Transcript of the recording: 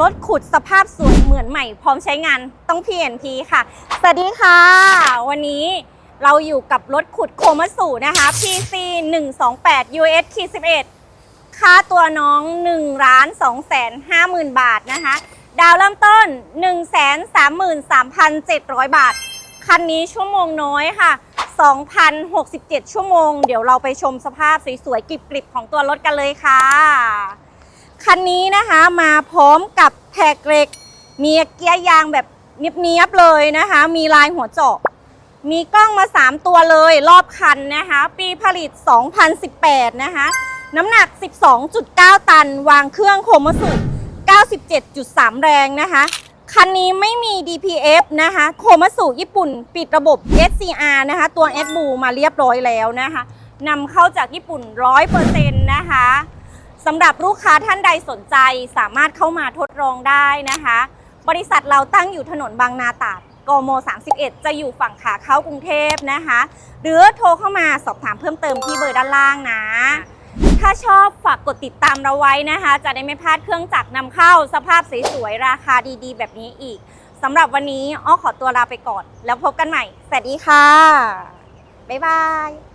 รถขุดสภาพสวยเหมือนใหม่ พร้อมใช้งานต้อง PNP ค่ะ สวัสดีค่ะ วันนี้เราอยู่กับรถขุดโคมัสูนะคะ PC 128 US 11ค่าตัวน้อง 1 ล้าน2แสน5หมื่นบาทนะคะ ดาวเริ่มต้น 1 3 3 3 7 0 0 บาท คันนี้ชั่วโมงน้อยค่ะ 2,067 ชั่วโมง เดี๋ยวเราไปชมสภาพสวยๆกริบๆของตัวรถกันเลยค่ะ คันนี้นะคะมาพร้อมกับแท็กเหล็ก มีเกียร์ยางแบบเนียบๆเลยนะคะ มีลายหัวเจาะมีกล้องมา 3 ตัวเลยรอบคันนะคะ ปีผลิต 2018 นะคะ น้ำหนัก 12.9 ตัน วางเครื่องโคมสุ97.3 แรงนะคะ คันนี้ไม่มี DPF นะคะ โคมัสุญี่ปุ่นปิดระบบ SCR นะคะ ตัว s b u มาเรียบร้อยแล้วนะคะนำเข้าจากญี่ปุ่น 100%นะคะ สำหรับลูกค้าท่านใดสนใจสามารถเข้ามาทดลองได้นะคะ บริษัทเราตั้งอยู่ถนนบางนาตราดกม31 จะอยู่ฝั่งขาเข้ากรุงเทพนะคะ หรือโทรเข้ามาสอบถามเพิ่มเติมที่เบอร์ด้านล่างนะ ถ้าชอบฝากกดติดตามเราไว้นะคะ จะได้ไม่พลาดเครื่องจักรนำเข้าสภาพสวยๆราคาดีๆ แบบนี้อีกสำหรับวันนี้อ้อขอตัวลาไปก่อน แล้วพบกันใหม่ สวัสดีค่ะ บ๊ายบาย